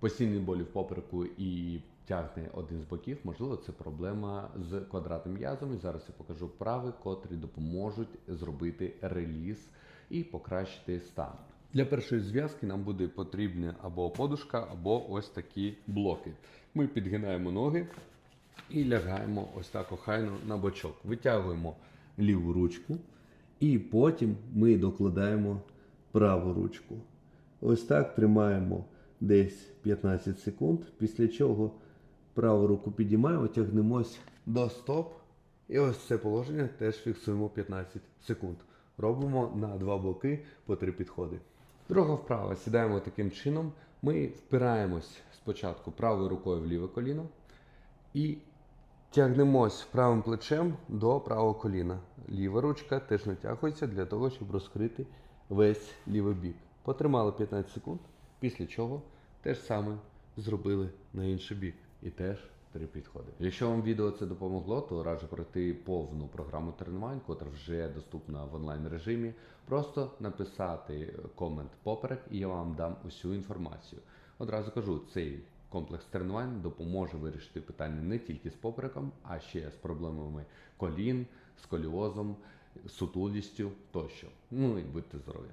постійні болі в попереку і тягне один з боків, можливо, це проблема з квадратним м'язом. І зараз я покажу вправи, котрі допоможуть зробити реліз і покращити стан. Для першої зв'язки нам буде потрібна або подушка, або ось такі блоки. Ми підгинаємо ноги і лягаємо ось так охайно на бочок. Витягуємо ліву ручку, і потім ми докладаємо праву ручку. Ось так тримаємо десь 15 секунд, після чого праву руку підіймаємо, тягнемось до стоп. І ось це положення теж фіксуємо 15 секунд. Робимо на два боки по три підходи. Друга вправа. Сідаємо таким чином. Ми впираємось спочатку правою рукою в ліве коліно і тягнемось правим плечем до правого коліна. Ліва ручка теж натягується для того, щоб розкрити весь лівий бік. Потримали 15 секунд, після чого те ж саме зробили на інший бік. І теж три підходи. Якщо вам відео це допомогло, то раджу пройти повну програму тренувань, котра вже доступна в онлайн режимі. Просто написати комент поперек, і я вам дам усю інформацію. Одразу кажу, цей комплекс тренувань допоможе вирішити питання не тільки з попереком, а ще з проблемами колін, сколіозом, сутулістю тощо. Ну і будьте здорові!